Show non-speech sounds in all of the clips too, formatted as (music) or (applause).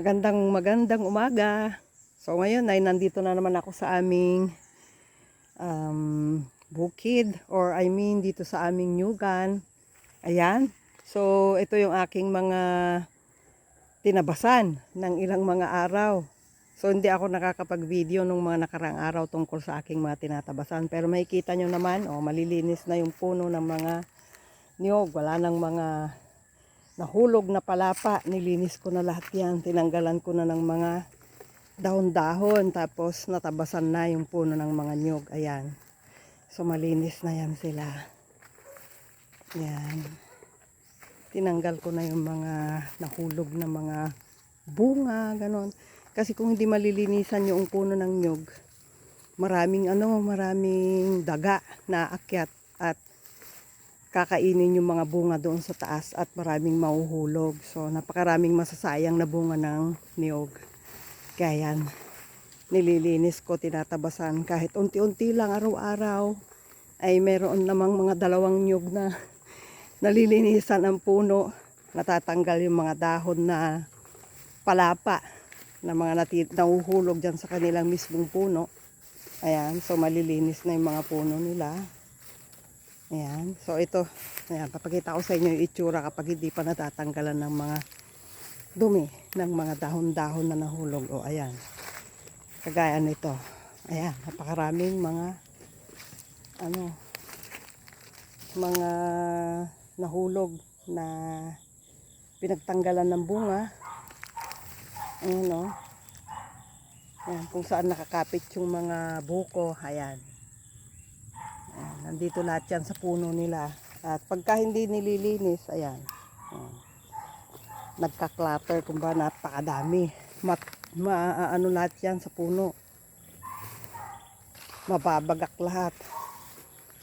Magandang magandang umaga. So ngayon ay nandito na naman ako sa aming um, bukid or I mean dito sa aming nyugan. Ayan. So ito yung aking mga tinabasan ng ilang mga araw. So hindi ako nakakapag-video nung mga nakarang araw tungkol sa aking mga tinatabasan. Pero makikita nyo naman, oh, malilinis na yung puno ng mga niyog. Wala nang mga nahulog na palapa. Nilinis ko na lahat yan. Tinanggalan ko na ng mga dahon-dahon. Tapos natabasan na yung puno ng mga niyog. Ayan. So malinis na yan sila. Yan. Tinanggal ko na yung mga nahulog na mga bunga, ganon. Kasi kung hindi malilinisan yung puno ng nyog, maraming ano, maraming daga na akyat at kakainin yung mga bunga doon sa taas at maraming mahuhulog. So, napakaraming masasayang na bunga ng niyog. Kaya yan, nililinis ko, tinatabasan. Kahit unti-unti lang araw-araw, ay meron namang mga dalawang niyog na (laughs) nalilinisan ang puno. Natatanggal yung mga dahon na palapa na mga nati- nahuhulog dyan sa kanilang mismong puno. Ayan, so malilinis na yung mga puno nila. Ayan. So ito, ayan, papakita ko sa inyo yung itsura kapag hindi pa natatanggalan ng mga dumi ng mga dahon-dahon na nahulog. O ayan. Kagaya nito. Ayan, napakaraming mga ano mga nahulog na pinagtanggalan ng bunga. Ayan o. Ayan, kung saan nakakapit yung mga buko. Ayan. Nandito lahat yan sa puno nila. At pagka hindi nililinis, ayan. ayan nagka-clutter ba napakadami. Mat, ma, ano lahat yan sa puno. Mababagak lahat.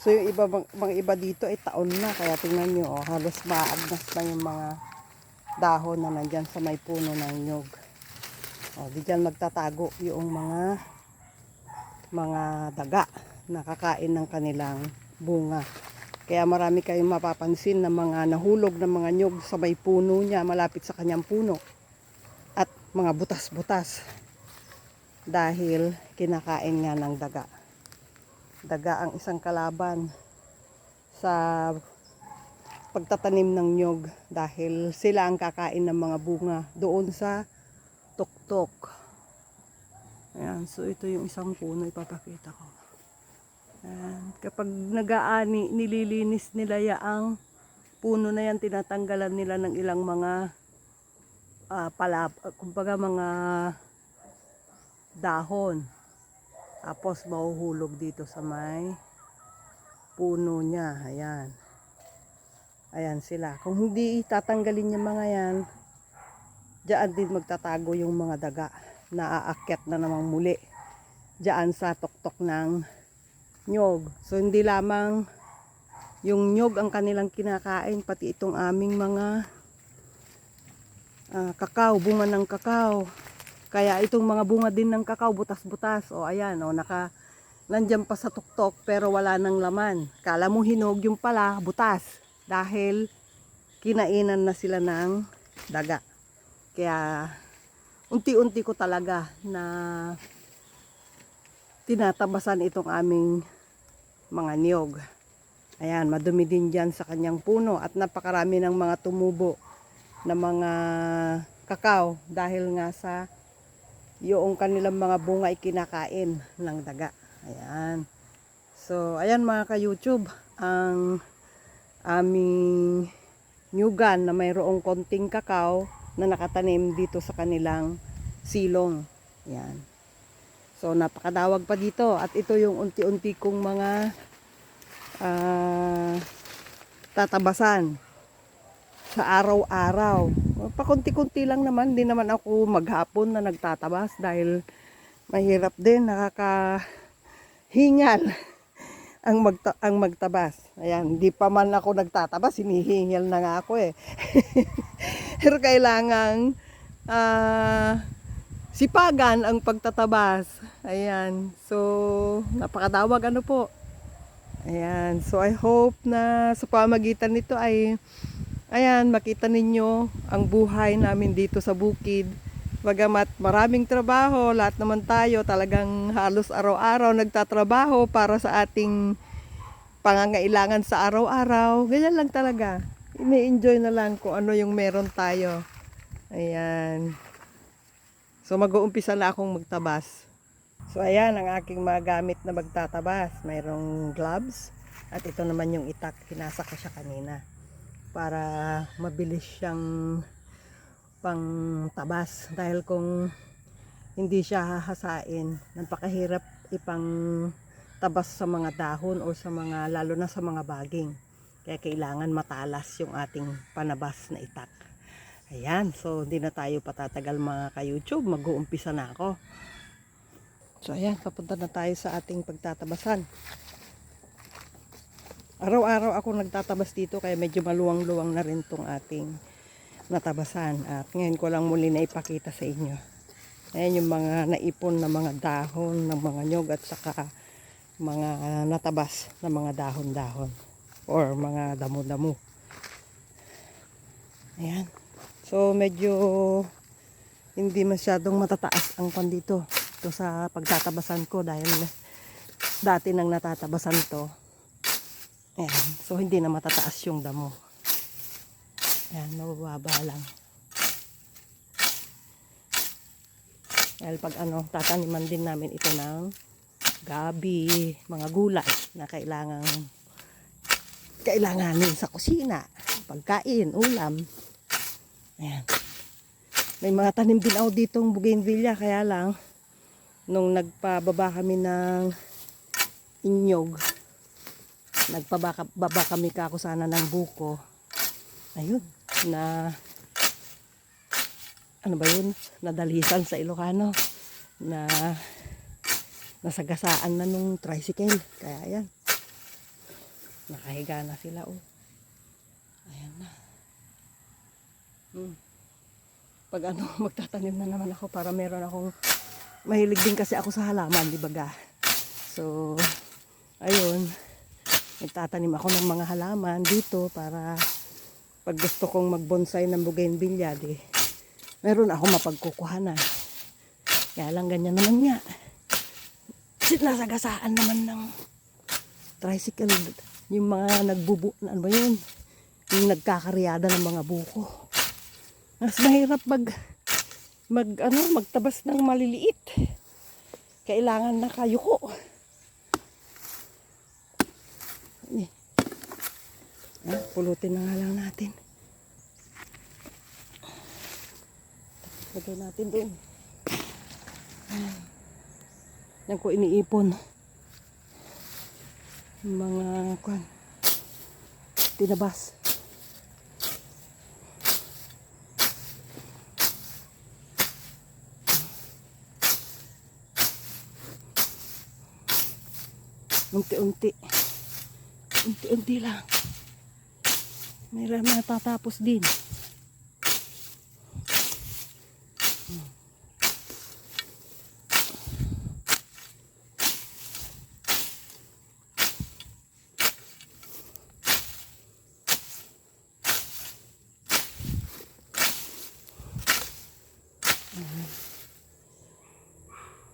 So yung iba, mga, iba dito ay taon na. Kaya tingnan nyo, oh, halos maagnas na yung mga dahon na nandyan sa may puno ng nyog. O, di dyan magtatago yung mga mga daga na kakain ng kanilang bunga. Kaya marami kayong mapapansin na mga nahulog na mga nyog sa may puno niya, malapit sa kanyang puno. At mga butas-butas. Dahil kinakain nga ng daga. Daga ang isang kalaban sa pagtatanim ng nyog dahil sila ang kakain ng mga bunga doon sa tuktok. Ayan, so ito yung isang puno ipapakita ko. Ayan, kapag nag-aani, nililinis nila yaang puno na yan, tinatanggalan nila ng ilang mga ah, palap, kumbaga mga dahon. Tapos mahuhulog dito sa may puno niya. Ayan. Ayan sila. Kung hindi tatanggalin yung mga yan, diyan din magtatago yung mga daga na aakyat na namang muli. Diyan sa tuktok ng nyog. So hindi lamang yung nyog ang kanilang kinakain, pati itong aming mga ah, kakao, bunga ng kakao. Kaya itong mga bunga din ng kakao, butas-butas. O ayan, o naka, nandyan pa sa tuktok pero wala nang laman. Kala mo hinog yung pala, butas. Dahil kinainan na sila ng daga. Kaya unti-unti ko talaga na tinatabasan itong aming mga niyog. Ayan, madumi din dyan sa kanyang puno at napakarami ng mga tumubo na mga kakao dahil nga sa yung kanilang mga bunga ay kinakain ng daga. Ayan. So, ayan mga ka-YouTube, ang aming nyugan na mayroong konting kakao na nakatanim dito sa kanilang silong. Ayan. So, napakadawag pa dito. At ito yung unti-unti kong mga ah, tatabasan sa araw-araw. Pakunti-kunti lang naman. Di naman ako maghapon na nagtatabas dahil mahirap din. Nakakahingal (laughs) ang, magta ang magtabas. Ayan, di pa man ako nagtatabas. Hinihingal na nga ako eh. (laughs) Pero kailangang ah sipagan ang pagtatabas. Ayan. So, napakadawag ano po. Ayan. So, I hope na sa pamagitan nito ay ayan, makita ninyo ang buhay namin dito sa bukid. Bagamat maraming trabaho, lahat naman tayo talagang halos araw-araw nagtatrabaho para sa ating pangangailangan sa araw-araw. Ganyan lang talaga. Ini-enjoy na lang kung ano yung meron tayo. Ayan. So mag-uumpisa na akong magtabas. So ayan ang aking mga gamit na magtatabas. Mayroong gloves at ito naman yung itak. Hinasa ko siya kanina para mabilis siyang pang tabas dahil kung hindi siya hahasain, napakahirap ipang tabas sa mga dahon o sa mga lalo na sa mga baging. Kaya kailangan matalas yung ating panabas na itak. Ayan, so hindi na tayo patatagal mga ka-YouTube. Mag-uumpisa na ako. So ayan, papunta na tayo sa ating pagtatabasan. Araw-araw ako nagtatabas dito kaya medyo maluwang-luwang na rin tong ating natabasan. At ngayon ko lang muli na ipakita sa inyo. Ayan yung mga naipon na mga dahon ng mga nyog at saka mga natabas na mga dahon-dahon or mga damo-damo. Ayan. So medyo hindi masyadong matataas ang pan dito. Ito sa pagtatabasan ko dahil dati nang natatabasan to. Ayan. So hindi na matataas yung damo. Ayan, mabababa lang. Dahil pag ano, tataniman din namin ito ng gabi, mga gulay na kailangang kailanganin sa kusina, pagkain, ulam. Ayan. May mga tanim din ako ditong bougainvillea, kaya lang, nung nagpababa kami ng inyog, nagpababa baba kami kako sana ng buko, ayun, na, ano ba yun, nadalisan sa Ilocano, na, nasagasaan na nung tricycle, kaya ayan, nakahiga na sila, oh. Ayan na. Hmm. Pag ano, (laughs) magtatanim na naman ako para meron akong mahilig din kasi ako sa halaman, di ba ga? So, ayun, nagtatanim ako ng mga halaman dito para pag gusto kong mag-bonsai ng bougainvillea, di, meron ako mapagkukuhanan. Kaya lang ganyan naman nga. Sinasagasaan naman ng tricycle, yung mga nagbubu, ano ba yun? Yung nagkakaryada ng mga buko. Mas mahirap mag mag ano magtabas ng maliliit. Kailangan na kayuko. Eh. Ah, pulutin na nga lang natin. Lagay natin doon. Yan ko iniipon. Mga kwan. Tinabas. Unti-unti. Unti-unti lang. Mayroon matatapos din.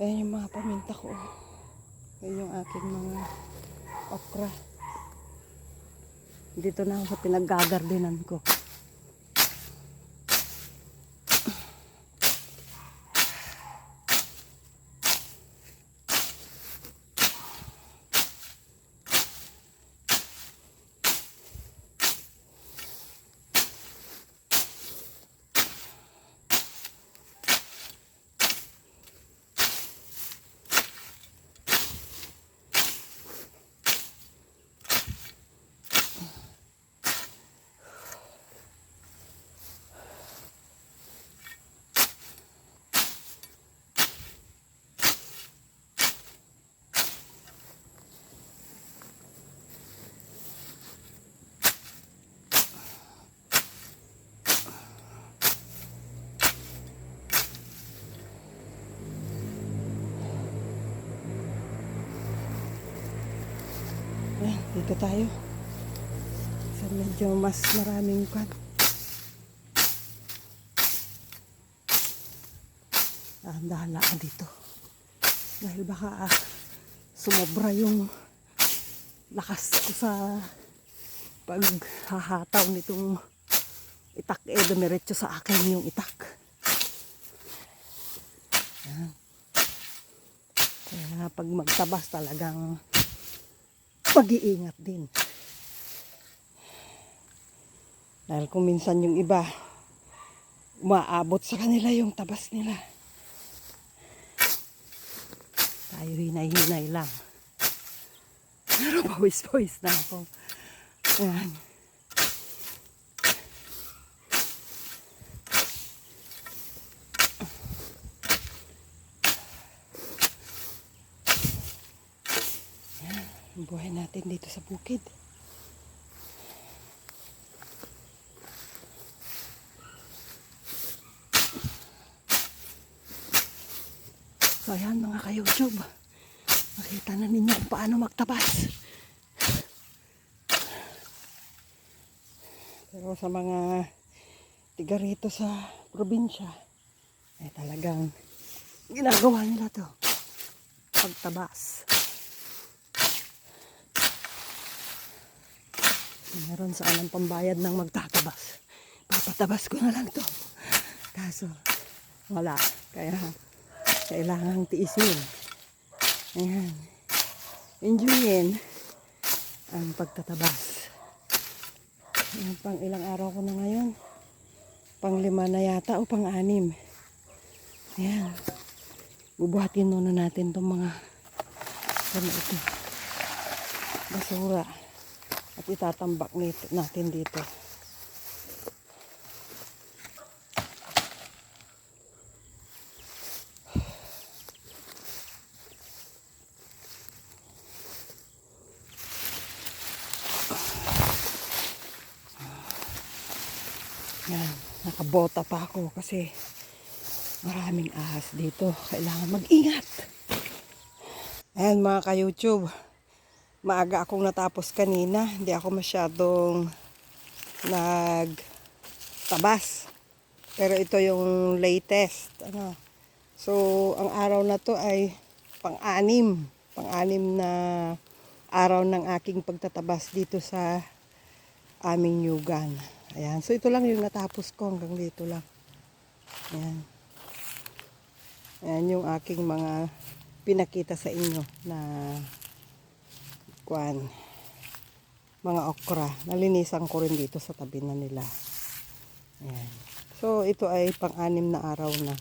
Ayan yung mga paminta ko. Ayan yung aking mga okra. Dito na ako sa pinaggagardenan ko. Ayan, dito tayo. Sa medyo mas maraming kwan. dahan lang dito. Dahil baka ah, sumobra yung lakas ko sa paghahataw nitong itak eh dumiretso sa akin yung itak. Yan. Kaya pag magtabas talagang pag-iingat din. Dahil kung minsan yung iba, umaabot sa kanila yung tabas nila. Tayo hinay-hinay lang. Pero (laughs) pawis-pawis na ako. Ayan ang buhay natin dito sa bukid. So ayan mga ka-YouTube. Makita na ninyo kung paano magtabas. Pero sa mga tiga rito sa probinsya, ay talagang ginagawa nila to. Pagtabas. Meron sa anong pambayad ng magtatabas. Papatabas ko na lang to. Kaso, wala. Kaya, kailangang tiisin. Ayan. Enjoyin ang pagtatabas. Ayan, pang ilang araw ko na ngayon. Pang lima na yata o pang anim. Ayan. Bubuhatin muna natin itong mga ano ito. Basura. At itatambak nito, natin dito. Yan, nakabota pa ako kasi maraming ahas dito. Kailangan mag-ingat. Ayan mga ka-YouTube. Maaga akong natapos kanina. Hindi ako masyadong nagtabas. Pero ito yung latest. Ano. So, ang araw na to ay pang-anim. Pang-anim na araw ng aking pagtatabas dito sa aming yugan. Ayan. So, ito lang yung natapos ko hanggang dito lang. Ayan. Ayan yung aking mga pinakita sa inyo na kwan mga okra. Nalinisan ko rin dito sa tabi na nila. Ayan. So, ito ay pang-anim na araw na.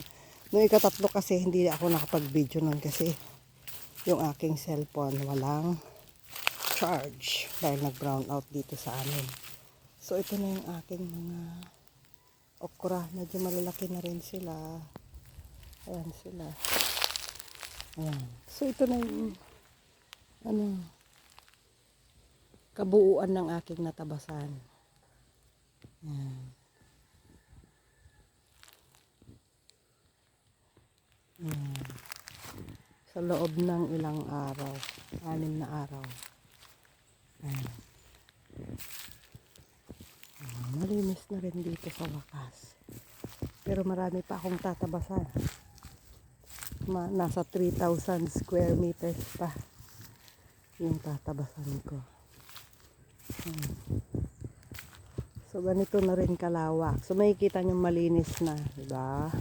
Noong ikatatlo kasi hindi ako nakapag-video nun kasi yung aking cellphone walang charge dahil nag-brown out dito sa amin. So, ito na yung aking mga okra. Medyo malalaki na rin sila. Ayan sila. Ayan. So, ito na yung ano, kabuuan ng aking natabasan. Ayan. Ayan. Sa loob ng ilang araw. Anim na araw. Ayan. Ah, Malinis na rin dito sa wakas. Pero marami pa akong tatabasan. Ma, nasa 3,000 square meters pa yung tatabasan ko. So, ganito na rin kalawak. So, makikita nyo malinis na. Diba?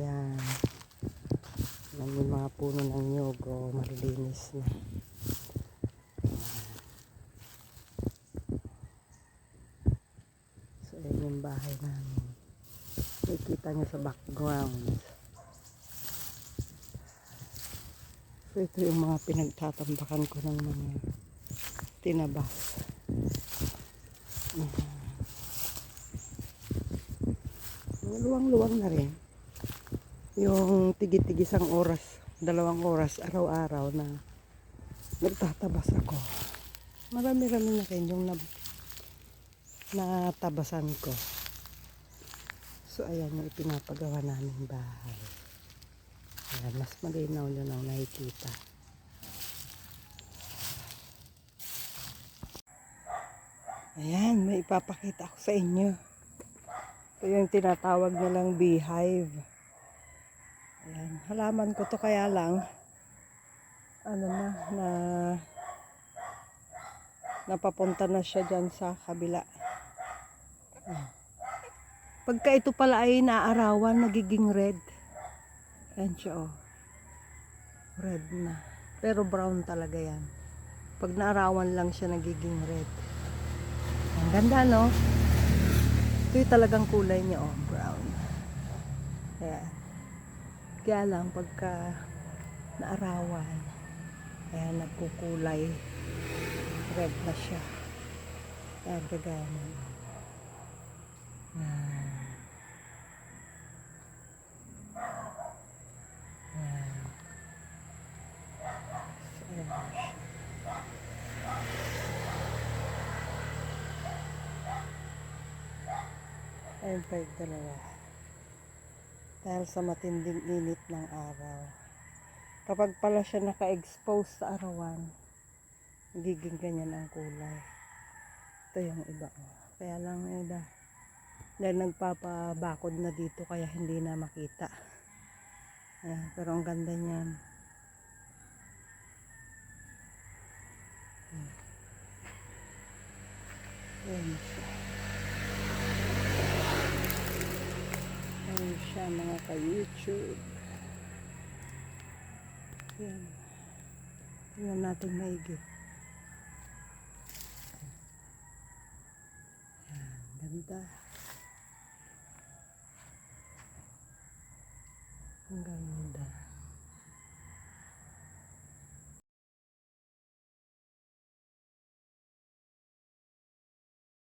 Yan. Yan yung mga puno ng nyog. Oh, malinis na. So, yan yung bahay namin. Makikita nyo sa background. So, ito yung mga pinagtatambakan ko ng mga tinabas. Luwang-luwang na rin. Yung tigi-tigisang oras, dalawang oras, araw-araw na nagtatabas ako. Marami-rami na rin yung nab natabasan ko. So, ayan yung ipinapagawa namin bahay. Ayan, mas malinaw yun ang nakikita. Ayan, may ipapakita ako sa inyo. Ito yung tinatawag nilang beehive. Ayan, halaman ko to kaya lang ano na na napapunta na siya dyan sa kabila. Pagka ito pala ay naarawan, nagiging red. Ayan siya oh. Red na. Pero brown talaga yan. Pag naarawan lang siya, nagiging red. Ang ganda, no? Ito yung talagang kulay niya, oh. Brown. Ayan. Kaya lang, pagka naarawan, ayan, nagkukulay. Red na siya. Ayan, kagaya nun. Ayan. Ayan. So, ayan na siya. Pa yung dalawa. Dahil sa matinding init ng araw. Kapag pala siya naka-expose sa arawan, nagiging ganyan ang kulay. Ito yung iba. oh. Kaya lang yung iba. Dahil nagpapabakod na dito kaya hindi na makita. Ayan, pero ang ganda niyan. Ayan siya. Ayan siya mga ka-YouTube. Ayan. Tingnan natin maigi. Ayan, ganda. Ganda.